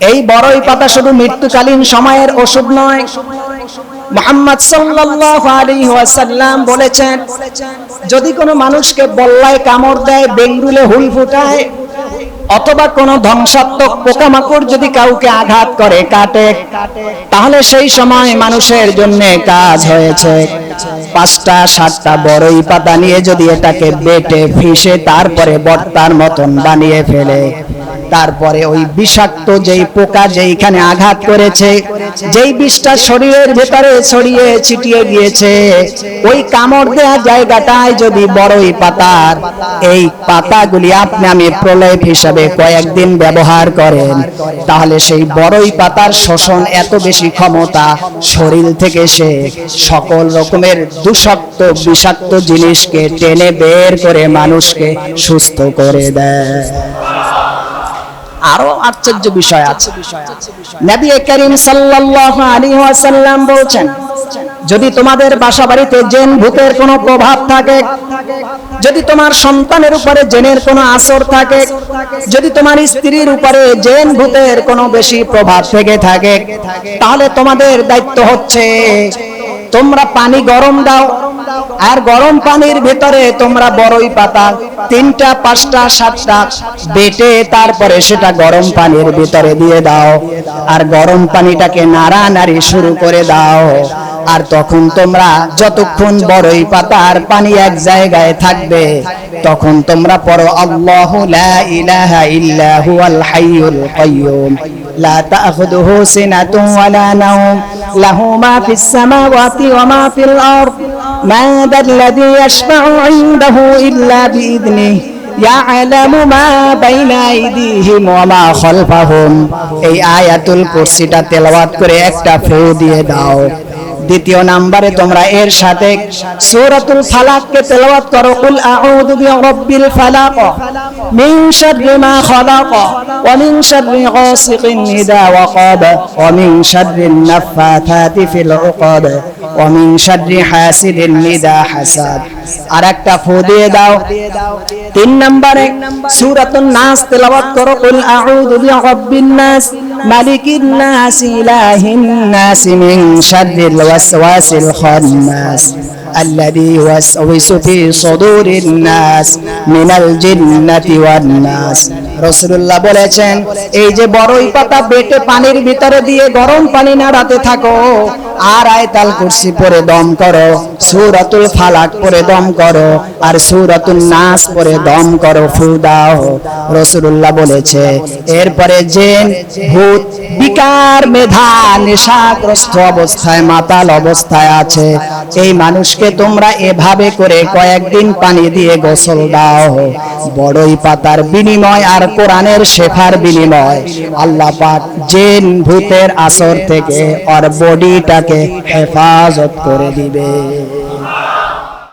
এই বড়ই পাতা শুধু মৃত্যুকালীন সময়ের ওষুধ নয়। মোহাম্মদ সাল্লাল্লাহু আলাইহি ওয়াসাল্লাম বলেছেন, যদি কোনো মানুষকে বল্লায় কামড় দেয়, বেঙ্গুলে হুল ফুটায়, অথবা কোনো ধ্বংসাত্মক পোকামাকড় যদি কাউকে আঘাত করে, কাটে, তাহলে সেই সময় মানুষের জন্য কাজ হয়েছে। পাঁচটা, সাতটা বড়ই পাতা নিয়ে যদি এটাকে বেটে ফিসে তারপরে বর্তার মতন বানিয়ে ফেলে। তারপরে ওই বিষাক্ত যেই পোকা যেইখানে আঘাত করেছে, যেই বিষটা শরীরের ভেতরে ছড়িয়ে ছিটিয়ে গিয়েছে, ওই কামড় দেওয়া জায়গাটায় যদি বড়ই পাতার, এই পাতাগুলি আপনি আমি প্রলেপ হিসাবে কয়েকদিন ব্যবহার করেন। তাহলে সেই বড়ই পাতার শোষণ এত বেশি ক্ষমতা শরীর থেকে সে সকল রকমের দুষাক্ত, বিষাক্ত জিনিসকে টেনে বের করে মানুষকে সুস্থ করে দেয়। আরও আশ্চর্য বিষয় আছে। নবী করিম সাল্লাল্লাহু আলাইহি ওয়াসাল্লাম বলছেন, যদি তোমাদের বাসা বাড়িতে জেন ভূতের কোনো প্রভাব থাকে, যদি তোমার সন্তানের উপরে জেনের কোনো আসর থাকে, যদি তোমার স্ত্রীর উপরে জেন ভূতের কোনো বেশি প্রভাব থেকে থাকে, তাহলে তোমাদের দায়িত্ব হচ্ছে তোমরা পানি গরম দাও, আর গরম পানির ভেতরে তোমরা বড়ই পাতা, তিনটা, পাঁচটা, সাতটা, বেটে তারপরে সেটা গরম পানির ভেতরে দিয়ে দাও, আর গরম পানিটাকে নাড়া নাড়ি শুরু করে দাও। আর তখন তোমরা যতক্ষণ বড়ই পাতার পানি এক জায়গায় থাকবে তখন তোমরা পড়ো আল্লাহু লা ইলাহা ইল্লা হুয়াল হাইয়ুল কাইয়ুম لا تأخذه سنة ولا نوم له ما في السماوات وما في الأرض ما ذا الذي يشفع عنده إلا بإذنه يعلم ما بين أيديهم وما خلفهم এই আয়াতুল কুরসিটা তেলাওয়াত করে একটা ফু দিয়ে দাও দ্বিতীয় নাম্বারে তোমরা এর সাথে সূরাতুল ফালাককে তেলাওয়াত করো, কুল আউযু বিরাব্বিল ফালাক, মিন শাররি মা খালাক, ওয়া মিন শাররি গাসিকিন ইযা ওয়াকাব, ওয়া মিন শাররিন নাফাথাতি ফিল উকাদ ওয়া মিন শাররি হাসিদিন ইযা হাসাদ। আর একটা ফু দিয়ে দাও। তিন নম্বরে সূরাতুন নাস তেলাওয়াত করো, কুল আউযু বিরাব্বিন নাস মালিকিন নাস ইলাহিন নাস মিন শাররিল ওয়াসওয়াসিল খান্নাস الذي يوسوس في صدور الناس من الجنة والناس রসুল্লাহ বলেছেন এই যে বড়ই পাতা বেটে পানির ভিতরে দিয়ে গরম পানি নাড়াতে থাকো আর আয়তাল কুরসি পরে দম করো, সূরাতুল ফালাক পরে দম করো, আর সূরাতুল নাস পরে দম করো, ফু দাও রসুল্লাহ বলেছে। এরপরে জেন, ভূত, বিকার, মেধা, নেশাগ্রস্ত অবস্থায়, মাতাল অবস্থায় আছে। এই মানুষকে তোমরা এভাবে করে কয়েকদিন পানি দিয়ে গোসল দাও। বড়ই পাতার বিনিময় আর কোরআনের শেখার বিনিময়। আল্লাহ পাক জেন, ভূতের আসর থেকে ওর বডিটাকে হেফাজত করে দিবে।